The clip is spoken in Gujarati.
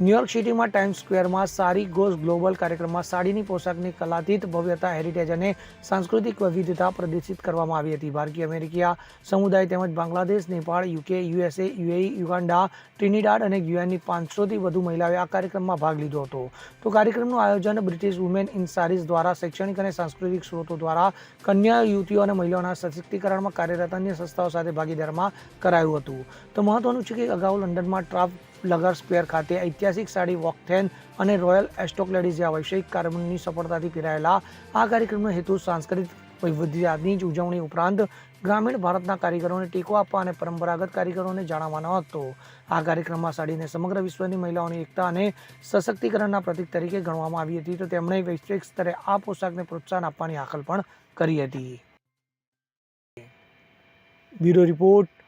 ન્યુયોર્ક સિટીમાં ટાઈમ સ્ક્વેરમાં સારી ગોઝ ગ્લોબલ કાર્યક્રમમાં સાડીની પોશાકની કલાતીત ભવ્યતા, હેરિટેજ અને સાંસ્કૃતિક વિવિધતા પ્રદર્શિત કરવામાં આવી હતી. ભારતીય અમેરિકીય સમુદાય તેમજ Bangladesh, Nepal, UK, USA, UAE, Uganda, Trinidad અને યુએનની પાંચસોથી વધુ મહિલાઓએ આ કાર્યક્રમમાં ભાગ લીધો હતો. તો કાર્યક્રમનું આયોજન બ્રિટિશ વુમેન ઇન સારીઝ દ્વારા શૈક્ષણિક અને સાંસ્કૃતિક સ્ત્રોતો દ્વારા કન્યા, યુવતીઓ અને મહિલાઓના સશક્તિકરણમાં કાર્યરત અન્ય સંસ્થાઓ સાથે ભાગીદારમાં કરાયું હતું. તો મહત્વનું છે કે અગાઉ લંડનમાં ટ્રાફ લગર સ્ક્વેર ખાતે ઐતિહાસિક સાડી વોકથેન અને રોયલ એસ્ટોક લેડીઝ જેવા વૈશ્વિક કાર્યક્રમની સફળતાથી પીરાયેલા આ કાર્યક્રમનો હેતુ સાંસ્કૃતિક વૈવિધ્યની જ ઉજવણી ઉપરાંત ગ્રામીણ ભારતના કારીગરોને ટેકો આપવા અને પરંપરાગત કારીગરોને જાણવાનો હતો. આ કાર્યક્રમમાં સાડીને સમગ્ર વિશ્વની મહિલાઓની એકતા અને સશક્તિકરણના પ્રતીક તરીકે ગણવામાં આવી હતી. તો તેમણે વૈશ્વિક સ્તરે આ પોશાકને પ્રોત્સાહન આપવાની હાકલ પણ કરી હતી. Bureau report